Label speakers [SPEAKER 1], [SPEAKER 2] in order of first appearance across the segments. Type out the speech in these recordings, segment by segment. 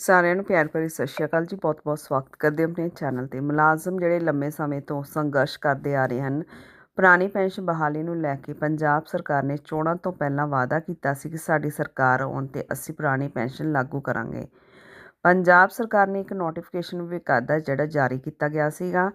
[SPEAKER 1] ਸਾਰਿਆਂ ਨੂੰ ਪਿਆਰ ਭਰੀ ਸਤਿ ਸ਼੍ਰੀ ਅਕਾਲ ਜੀ। ਬਹੁਤ-ਬਹੁਤ ਸਵਾਗਤ ਕਰਦੇ ਹਾਂ ਆਪਣੇ ਚੈਨਲ ਤੇ। ਮੁਲਾਜ਼ਮ ਜਿਹੜੇ ਲੰਮੇ ਸਮੇਂ ਤੋਂ ਸੰਘਰਸ਼ ਕਰਦੇ ਆ ਰਹੇ ਹਨ, ਪੁਰਾਣੀ ਪੈਨਸ਼ਨ ਬਹਾਲੀ ਨੂੰ ਲੈ ਕੇ ਪੰਜਾਬ ਸਰਕਾਰ ਨੇ ਚੋਣਾਂ ਤੋਂ ਪਹਿਲਾਂ ਵਾਅਦਾ ਕੀਤਾ ਸੀ ਕਿ ਸਾਡੀ ਸਰਕਾਰ ਆਉਣ ਤੇ ਅਸੀਂ ਪੁਰਾਣੀ ਪੈਨਸ਼ਨ ਲਾਗੂ ਕਰਾਂਗੇ। ਪੰਜਾਬ ਸਰਕਾਰ ਨੇ ਇੱਕ ਨੋਟੀਫਿਕੇਸ਼ਨ ਵਿਕਾਦਾ ਜਿਹੜਾ ਜਾਰੀ ਕੀਤਾ ਗਿਆ ਸੀਗਾ,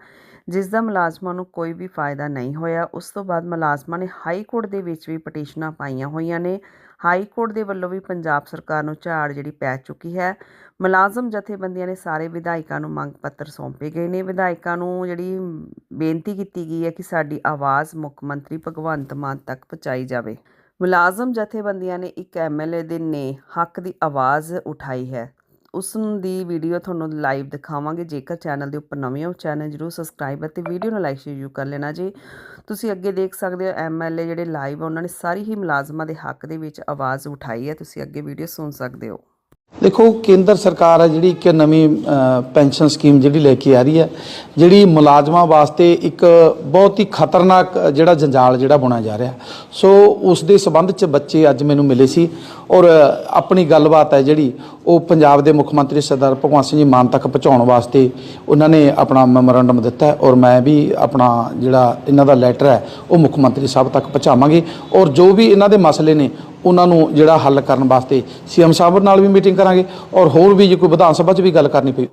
[SPEAKER 1] ਜਿਸ ਦਾ ਮੁਲਾਜ਼ਮਾਂ ਨੂੰ ਕੋਈ ਵੀ ਫਾਇਦਾ ਨਹੀਂ ਹੋਇਆ। ਉਸ ਤੋਂ ਬਾਅਦ ਮੁਲਾਜ਼ਮਾਂ ਨੇ ਹਾਈ ਕੋਰਟ ਦੇ ਵਿੱਚ ਵੀ ਪਟੀਸ਼ਨਾਂ ਪਾਈਆਂ ਹੋਈਆਂ ਨੇ। ਹਾਈ ਕੋਰਟ ਦੇ ਵੱਲੋਂ ਵੀ ਪੰਜਾਬ ਸਰਕਾਰ ਨੂੰ ਝਾੜ ਜਿਹੜੀ ਪੈ ਚੁੱਕੀ ਹੈ। ਮੁਲਾਜ਼ਮ ਜਥੇਬੰਦੀਆਂ ਨੇ ਸਾਰੇ ਵਿਧਾਇਕਾਂ ਨੂੰ ਮੰਗ ਪੱਤਰ ਸੌਂਪੇ ਗਏ ਨੇ। ਵਿਧਾਇਕਾਂ ਨੂੰ ਜਿਹੜੀ ਬੇਨਤੀ ਕੀਤੀ ਗਈ ਹੈ ਕਿ ਸਾਡੀ ਆਵਾਜ਼ ਮੁੱਖ ਮੰਤਰੀ ਭਗਵੰਤ ਮਾਨ ਤੱਕ ਪਹੁੰਚਾਈ ਜਾਵੇ। ਮੁਲਾਜ਼ਮ ਜਥੇਬੰਦੀਆਂ ਨੇ ਇੱਕ ਐਮਐਲਏ ਦੇ ਨੇ ਹੱਕ ਦੀ ਆਵਾਜ਼ ਉਠਾਈ ਹੈ। ਉਸ ਦੀ ਵੀਡੀਓ ਤੁਹਾਨੂੰ ਲਾਈਵ ਦਿਖਾਵਾਂਗੇ। ਜੇਕਰ ਚੈਨਲ ਦੇ ਉੱਪਰ ਨਵੇਂ ਹੋ ਚੈਨਲ ਜਰੂਰ ਸਬਸਕ੍ਰਾਈਬ ਅਤੇ ਵੀਡੀਓ ਨੂੰ ਲਾਈਕ ਸ਼ੇਅਰ ਜ਼ਰੂਰ ਕਰ ਲੈਣਾ ਜੀ। ਤੁਸੀਂ ਅੱਗੇ ਦੇਖ ਸਕਦੇ ਹੋ ਐਮਐਲਏ ਜਿਹੜੇ ਲਾਈਵ ਉਹਨਾਂ ਨੇ ਸਾਰੀ ਹੀ ਮੁਲਾਜ਼ਮਾਂ ਦੇ ਹੱਕ ਦੇ ਵਿੱਚ ਆਵਾਜ਼ ਉਠਾਈ ਹੈ। ਤੁਸੀਂ ਅੱਗੇ ਵੀਡੀਓ ਸੁਣ ਸਕਦੇ ਹੋ।
[SPEAKER 2] ਦੇਖੋ, ਕੇਂਦਰ ਸਰਕਾਰ ਹੈ ਜਿਹੜੀ ਇੱਕ ਨਵੀਂ ਪੈਨਸ਼ਨ ਸਕੀਮ ਜਿਹੜੀ ਲੈ ਕੇ ਆ ਰਹੀ ਹੈ, ਜਿਹੜੀ ਮੁਲਾਜ਼ਮਾਂ ਵਾਸਤੇ ਇੱਕ ਬਹੁਤ ਹੀ ਖਤਰਨਾਕ, ਜਿਹੜਾ ਜੰਜਾਲ ਜਿਹੜਾ ਬੁਣਿਆ ਜਾ ਰਿਹਾ। ਸੋ, ਉਸ ਦੇ ਸਬੰਧ ਚ ਬੱਚੇ ਅੱਜ ਮੈਨੂੰ ਮਿਲੇ ਸੀ। ਔਰ ਆਪਣੀ ਗੱਲਬਾਤ ਹੈ ਜਿਹੜੀ ਉਹ ਪੰਜਾਬ ਦੇ ਮੁੱਖ ਮੰਤਰੀ ਸਰਦਾਰ ਭਗਵੰਤ ਸਿੰਘ ਜੀ ਮਾਨ ਤੱਕ ਪਹੁੰਚਾਉਣ ਵਾਸਤੇ ਉਹਨਾਂ ਨੇ ਆਪਣਾ ਮੈਮੋਰੰਡਮ ਦਿੱਤਾ ਔਰ ਮੈਂ ਵੀ ਆਪਣਾ ਜਿਹੜਾ ਇਹਨਾਂ ਦਾ ਲੈਟਰ ਹੈ, ਉਹ ਮੁੱਖ ਮੰਤਰੀ ਸਾਹਿਬ ਤੱਕ ਪਹੁੰਚਾਵਾਂਗੇ। ਔਰ ਜੋ ਵੀ ਇਹਨਾਂ ਦੇ ਮਸਲੇ ਨੇ, ਉਹਨਾਂ ਨੂੰ ਜਿਹੜਾ ਹੱਲ ਕਰਨ ਵਾਸਤੇ ਸੀਐਮ ਸਾਹਿਬ ਨਾਲ ਵੀ ਮੀਟਿੰਗ ਕਰਾਂਗੇ। ਔਰ ਹੋਰ ਵੀ ਜੇ ਕੋਈ ਵਿਧਾਨ ਸਭਾ 'ਚ ਵੀ ਗੱਲ ਕਰਨੀ ਪਈ